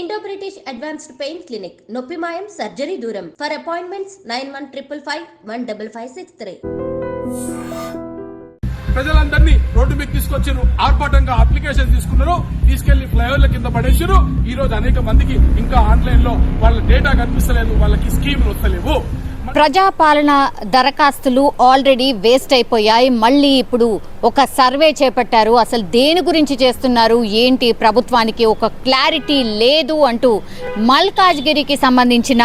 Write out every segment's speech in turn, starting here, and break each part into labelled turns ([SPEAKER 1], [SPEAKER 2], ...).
[SPEAKER 1] Indo British advanced pain clinic నొప్పి మాయం surgery దూరం for appointments nine one triple five one double five six three
[SPEAKER 2] ప్రజలందరినీ road మీద తీసుకొచ్చారు. ఆర్భాటంగా అప్లికేషన్ తీసుకున్నారు. తీసుకెళ్ళి ఫ్లైఓవర్ల కింద పడేసారు ఈ రోజు అనేక మందికి ఇంకా ఆన్లైన్లో వాళ్ళ డేటా కనిపిస్తలేదు. వాళ్ళకి స్కీములు వస్తలేవు.
[SPEAKER 3] ప్రజాపాలన దరఖాస్తులు ఆల్రెడీ వేస్ట్ అయిపోయాయి. మళ్ళీ ఇప్పుడు ఒక సర్వే చేపట్టారు. అసలు దేని గురించి చేస్తున్నారు? ఏంటి? ప్రభుత్వానికి ఒక క్లారిటీ లేదు అంటూ మల్కాజ్గిరికి సంబంధించిన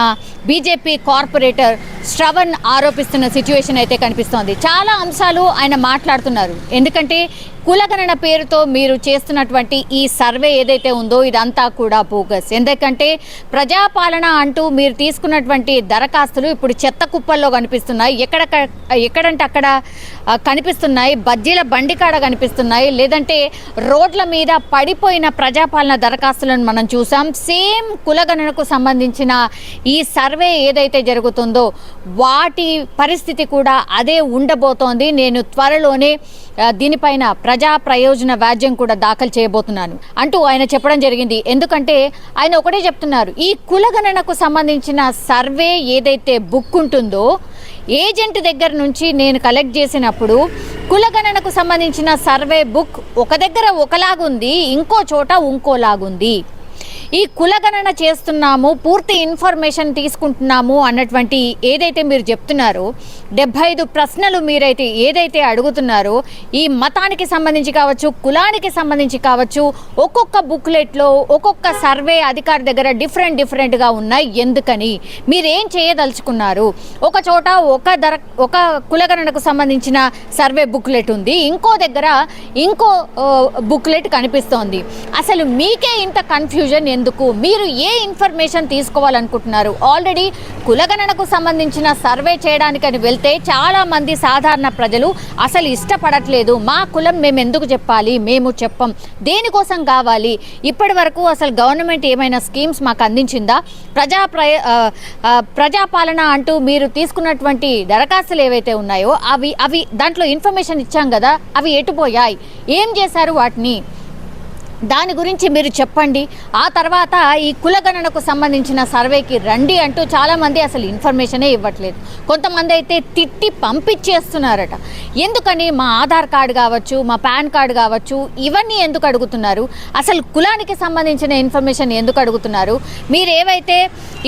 [SPEAKER 3] బీజేపీ కార్పొరేటర్ శ్రవణ్ ఆరోపిస్తున్న సిచ్యువేషన్ అయితే కనిపిస్తోంది. చాలా అంశాలు ఆయన మాట్లాడుతున్నారు. ఎందుకంటే కులగణన పేరుతో మీరు చేస్తున్నటువంటి ఈ సర్వే ఏదైతే ఉందో ఇదంతా కూడా బోగస్. ఎందుకంటే ప్రజాపాలన అంటూ మీరు తీసుకున్నటువంటి దరఖాస్తులు ఇప్పుడు చెత్త కుప్పల్లో కనిపిస్తున్నాయి. ఎక్కడ ఎక్కడంటే అక్కడ కనిపిస్తున్నాయి. బజ్జీల బండికాడ కనిపిస్తున్నాయి. లేదంటే రోడ్ల మీద పడిపోయిన ప్రజాపాలన దరఖాస్తులను మనం చూసాం. సేమ్ కులగణనకు సంబంధించిన ఈ సర్వే ఏదైతే జరుగుతుందో వాటి పరిస్థితి కూడా అదే ఉండబోతోంది. నేను త్వరలోనే దీనిపైన ప్రజా ప్రయోజన వ్యాజ్యం కూడా దాఖలు చేయబోతున్నాను అంటూ ఆయన చెప్పడం జరిగింది. ఎందుకంటే ఆయన ఒకటే చెప్తున్నారు ఈ కులగణనకు సంబంధించిన సర్వే ఏదైతే బుక్ ఉంటుందో ఏజెంట్ దగ్గర నుంచి నేను కలెక్ట్ చేసినప్పుడు కులగణనకు సంబంధించిన సర్వే బుక్ ఒక దగ్గర ఒకలాగుంది ఇంకో చోట ఇంకోలాగుంది. ఈ కులగణన చేస్తున్నాము పూర్తి ఇన్ఫర్మేషన్ తీసుకుంటున్నాము అన్నటువంటి ఏదైతే మీరు చెప్తున్నారో డెబ్బై ఐదు ప్రశ్నలు మీరైతే ఏదైతే అడుగుతున్నారో ఈ మతానికి సంబంధించి కావచ్చు కులానికి సంబంధించి కావచ్చు ఒక్కొక్క బుక్లెట్లో ఒక్కొక్క సర్వే అధికారి దగ్గర డిఫరెంట్ డిఫరెంట్గా ఉన్నాయి. ఎందుకని? మీరేం చేయదలుచుకున్నారు? ఒక చోట ఒక ధర ఒక కులగణనకు సంబంధించిన సర్వే బుక్లెట్ ఉంది. ఇంకో దగ్గర ఇంకో బుక్లెట్ కనిపిస్తోంది. అసలు మీకే ఇంత కన్ఫ్యూజన్ ఎందుకు మీరు ఏ ఇన్ఫర్మేషన్ తీసుకోవాలనుకుంటున్నారు? ఆల్రెడీ కులగణనకు సంబంధించిన సర్వే చేయడానికని వెళ్తే చాలా మంది సాధారణ ప్రజలు అసలు ఇష్టపడట్లేదు. మా కులం మేము ఎందుకు చెప్పాలి? మేము చెప్పం. దేనికోసం కావాలి? ఇప్పటి వరకు అసలు గవర్నమెంట్ ఏమైనా స్కీమ్స్ మాకు అందించిందా? ప్రజా ప్రయ ప్రజాపాలన అంటూ మీరు తీసుకున్నటువంటి దరఖాస్తులు ఏవైతే ఉన్నాయో అవి అవి దాంట్లో ఇన్ఫర్మేషన్ ఇచ్చాం కదా అవి ఎటుపోయాయి? ఏం చేశారు వాటిని? దాని గురించి మీరు చెప్పండి. ఆ తర్వాత ఈ కులగణనకు సంబంధించిన సర్వేకి రండి అంటూ చాలామంది అసలు ఇన్ఫర్మేషనే ఇవ్వట్లేదు. కొంతమంది అయితే తిట్టి పంపించేస్తున్నారట. ఎందుకని? మా ఆధార్ కార్డు కావచ్చు మా పాన్ కార్డు కావచ్చు ఇవన్నీ ఎందుకు అడుగుతున్నారు? అసలు కులానికి సంబంధించిన ఇన్ఫర్మేషన్ ఎందుకు అడుగుతున్నారు? మీరు ఏవైతే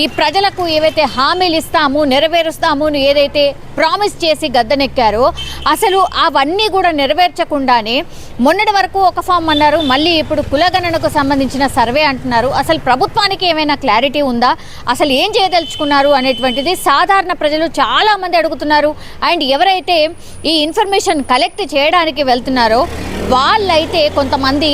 [SPEAKER 3] ఈ ప్రజలకు ఏవైతే హామీలు ఇస్తాము నెరవేరుస్తాము ఏదైతే ప్రామిస్ చేసి గద్దెనెక్కారో అసలు అవన్నీ కూడా నెరవేర్చకుండానే మొన్నటి వరకు ఒక ఫామ్ అన్నారు మళ్ళీ ఇప్పుడు కులగణనకు సంబంధించిన సర్వే అంటున్నారు. అసలు ప్రభుత్వానికి ఏమైనా క్లారిటీ ఉందా? అసలు ఏం చేయదలుచుకున్నారు అనేటువంటిది సాధారణ ప్రజలు చాలామంది అడుగుతున్నారు. అండ్ ఎవరైతే ఈ ఇన్ఫర్మేషన్ కలెక్ట్ చేయడానికి వెళ్తున్నారో వాళ్ళైతే కొంతమంది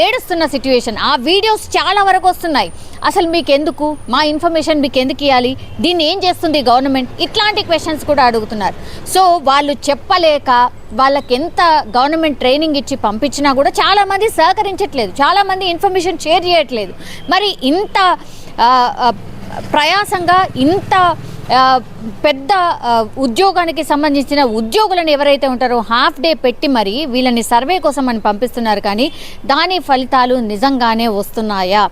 [SPEAKER 3] ఏడుస్తున్న సిట్యుయేషన్ ఆ వీడియోస్ చాలా వరకు వస్తున్నాయి. అసలు మీకు ఎందుకు మా ఇన్ఫర్మేషన్ మీకు ఎందుకు ఇవ్వాలి దీన్ని ఏం చేస్తుంది గవర్నమెంట్ ఇట్లాంటి క్వశ్చన్స్ కూడా అడుగుతున్నారు. సో వాళ్ళు చెప్పలేక వాళ్ళకి ఎంత గవర్నమెంట్ ట్రైనింగ్ ఇచ్చి పంపించినా కూడా చాలామంది సహకరించట్లేదు. చాలామంది ఇన్ఫర్మేషన్ షేర్ చేయట్లేదు. మరి ఇంత ప్రయాసంగా ఇంత పెద్ద ఉద్యోగానికి సంబంధించిన ఉద్యోగులను ఎవరైతే ఉంటారో హాఫ్ డే పెట్టి మరి వీళ్ళని సర్వే కోసం అని పంపిస్తున్నారు కానీ దాని ఫలితాలు నిజంగానే వస్తున్నాయా?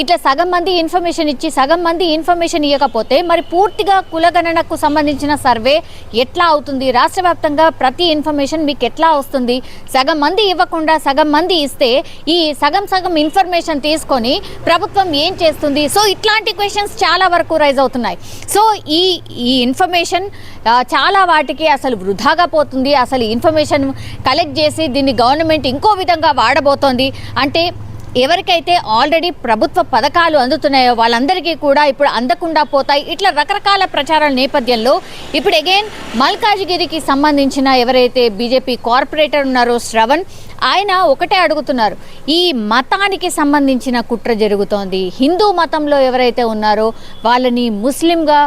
[SPEAKER 3] ఇట్లా సగం మంది ఇన్ఫర్మేషన్ ఇచ్చి సగం మంది ఇన్ఫర్మేషన్ ఇవ్వకపోతే మరి పూర్తిగా కులగణనకు సంబంధించిన సర్వే ఎట్లా అవుతుంది? రాష్ట్ర వ్యాప్తంగా ప్రతి ఇన్ఫర్మేషన్ మీకు ఎట్లా వస్తుంది? సగం మంది ఇవ్వకుండా సగం మంది ఇస్తే ఈ సగం సగం ఇన్ఫర్మేషన్ తీసుకొని ప్రభుత్వం ఏం చేస్తుంది? సో ఇట్లాంటి క్వశ్చన్స్ చాలా వరకు రైజ్ అవుతున్నాయి. సో ఈ ఈ ఇన్ఫర్మేషన్ చాలా వాటికి అసలు వృధాగా పోతుంది. అసలు ఇన్ఫర్మేషన్ కలెక్ట్ చేసి దీన్ని గవర్నమెంట్ ఇంకో విధంగా వాడబోతోంది. అంటే ఎవరికైతే ఆల్రెడీ ప్రభుత్వ పథకాలు అందుతున్నాయో వాళ్ళందరికీ కూడా ఇప్పుడు అందకుండా పోతాయి. ఇట్లా రకరకాల ప్రచారాల నేపథ్యంలో ఇప్పుడు అగైన్ మల్కాజ్గిరికి సంబంధించిన ఎవరైతే బీజేపీ కార్పొరేటర్ ఉన్నారో శ్రవణ్ ఆయన ఒకటే అడుగుతున్నారు. ఈ మతానికి సంబంధించిన కుట్ర జరుగుతోంది. హిందూ మతంలో ఎవరైతే ఉన్నారో వాళ్ళని ముస్లింగా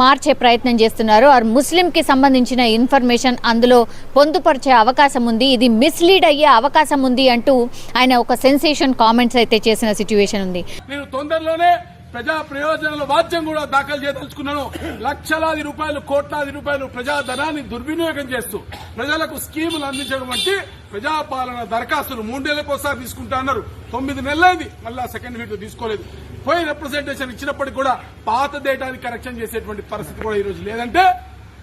[SPEAKER 3] మార్చే ప్రయత్నం చేస్తున్నారు. ఆర్ ముస్లింకి సంబంధించిన ఇన్ఫర్మేషన్ అందులో పొందుపరిచే అవకాశం ఉంది. ఇది మిస్లీడ్ అయ్యే అవకాశం ఉంది అంటూ ఆయన ఒక సెన్సేషన్ కామెంట్స్ అయితే చేసిన సిచ్యువేషన్ ఉంది.
[SPEAKER 2] నేను తొందరలోనే ప్రజా ప్రయోజనాల వాద్యం కూడా దాఖలు చేయదలుచుకున్నాను. లక్షలాది రూపాయలు కోట్లాది రూపాయలు ప్రజాధనాన్ని దుర్వినియోగం చేస్తూ ప్రజలకు స్కీములు అందించడం వంటి ప్రజాపాలన దరఖాస్తులు మూడేళ్ళకు ఒకసారి తీసుకుంటా అన్నారు. తొమ్మిది నెలలైంది మళ్ళా సెకండ్ వీక్ తీసుకోలేదు. పోయి రిప్రజెంటేషన్ ఇచ్చినప్పటికీ కూడా పాత డేటాని కరెక్షన్ చేసేటువంటి పరిస్థితి కూడా ఈ రోజు లేదంటే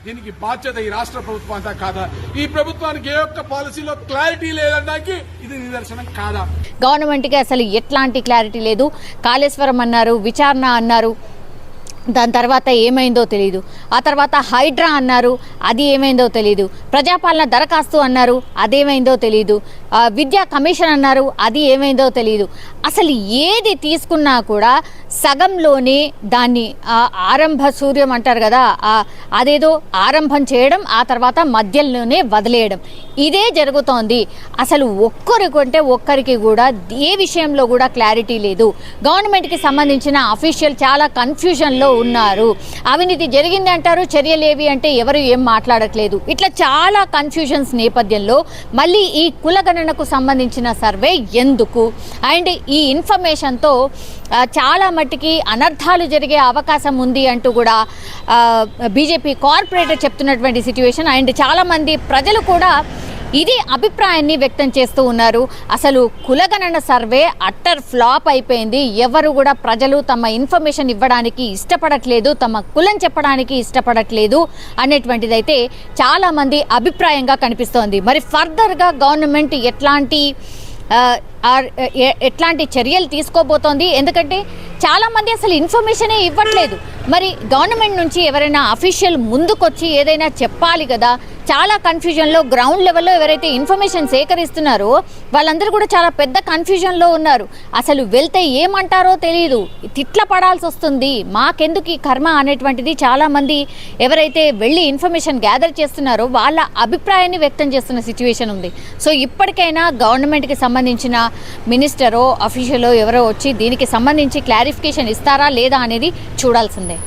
[SPEAKER 2] దీనికి బాధ్యత ఈ రాష్ట్ర ప్రభుత్వం అంతా కాదా? ఈ ప్రభుత్వానికి ఏ ఒక్క పాలసీలో క్లారిటీ లేదనడానికి ఇది నిదర్శనం కాదా?
[SPEAKER 3] గవర్నమెంట్కి అసలు ఎట్లాంటి క్లారిటీ లేదు. కాళేశ్వరం అన్నారు విచారణ అన్నారు. దాని తర్వాత ఏమైందో తెలియదు ఆ తర్వాత హైడ్రా అన్నారు అది ఏమైందో తెలియదు ప్రజాపాలన దరఖాస్తు అన్నారు అదేమైందో తెలియదు విద్యా కమిషన్ అన్నారు అది ఏమైందో తెలియదు అసలు ఏది తీసుకున్నా కూడా సగంలోనే దాన్ని ఆ, ఆరంభ సూర్యం అంటారు కదా అదేదో ఆరంభం చేయడం ఆ తర్వాత మధ్యలోనే వదిలేయడం. ఇదే జరుగుతోంది. అసలు ఒక్కరికంటే ఒక్కరికి కూడా ఏ విషయంలో కూడా క్లారిటీ లేదు. గవర్నమెంట్కి సంబంధించిన అఫీషియల్ చాలా కన్ఫ్యూజన్లో ఉన్నారు. అవినీతి జరిగింది అంటారు చర్యలేవి అంటే ఎవరు ఏం మాట్లాడట్లేదు. ఇట్లా చాలా కన్ఫ్యూజన్స్ నేపథ్యంలో మళ్ళీ ఈ కులగణనకు సంబంధించిన సర్వే ఎందుకు? అండ్ ఈ ఇన్ఫర్మేషన్తో చాలా మట్టికి అనర్థాలు జరిగే అవకాశం ఉంది అంటూ కూడా బీజేపీ కార్పొరేటర్ చెప్తున్నటువంటి సిచ్యువేషన్ అండ్ చాలామంది ప్రజలు కూడా ఇది అభిప్రాయాన్ని వ్యక్తం చేస్తూ ఉన్నారు. అసలు కులగణన సర్వే అట్టర్ ఫ్లాప్ అయిపోయింది. ఎవరు కూడా ప్రజలు తమ ఇన్ఫర్మేషన్ ఇవ్వడానికి ఇష్టపడట్లేదు తమ కులం చెప్పడానికి ఇష్టపడట్లేదు అనేటువంటిది అయితే చాలామంది అభిప్రాయంగా కనిపిస్తోంది. మరి ఫర్దర్గా గవర్నమెంట్ ఎట్లాంటి ఎట్లాంటి చర్యలు తీసుకోబోతోంది? ఎందుకంటే చాలా మంది అసలు ఇన్ఫర్మేషనే ఇవ్వట్లేదు. మరి గవర్నమెంట్ నుంచి ఎవరైనా అఫీషియల్ ముందుకొచ్చి ఏదైనా చెప్పాలి కదా చాలా కన్ఫ్యూజన్లో గ్రౌండ్ లెవెల్లో ఎవరైతే ఇన్ఫర్మేషన్ సేకరిస్తున్నారో వాళ్ళందరూ కూడా చాలా పెద్ద కన్ఫ్యూజన్లో ఉన్నారు. అసలు వెళ్తే ఏమంటారో తెలియదు తిట్ల పడాల్సి వస్తుంది. మాకెందుకు ఈ కర్మ అనేటువంటిది చాలామంది ఎవరైతే వెళ్ళి ఇన్ఫర్మేషన్ గ్యాదర్ చేస్తున్నారో వాళ్ళ అభిప్రాయాన్ని వ్యక్తం చేస్తున్న సిచ్యువేషన్ ఉంది. సో ఇప్పటికైనా గవర్నమెంట్కి సంబంధించిన మినిస్టరో అఫీషియలో ఎవరో వచ్చి దీనికి సంబంధించి క్లారిఫికేషన్ ఇస్తారా లేదా అనేది చూడాల్సిందే.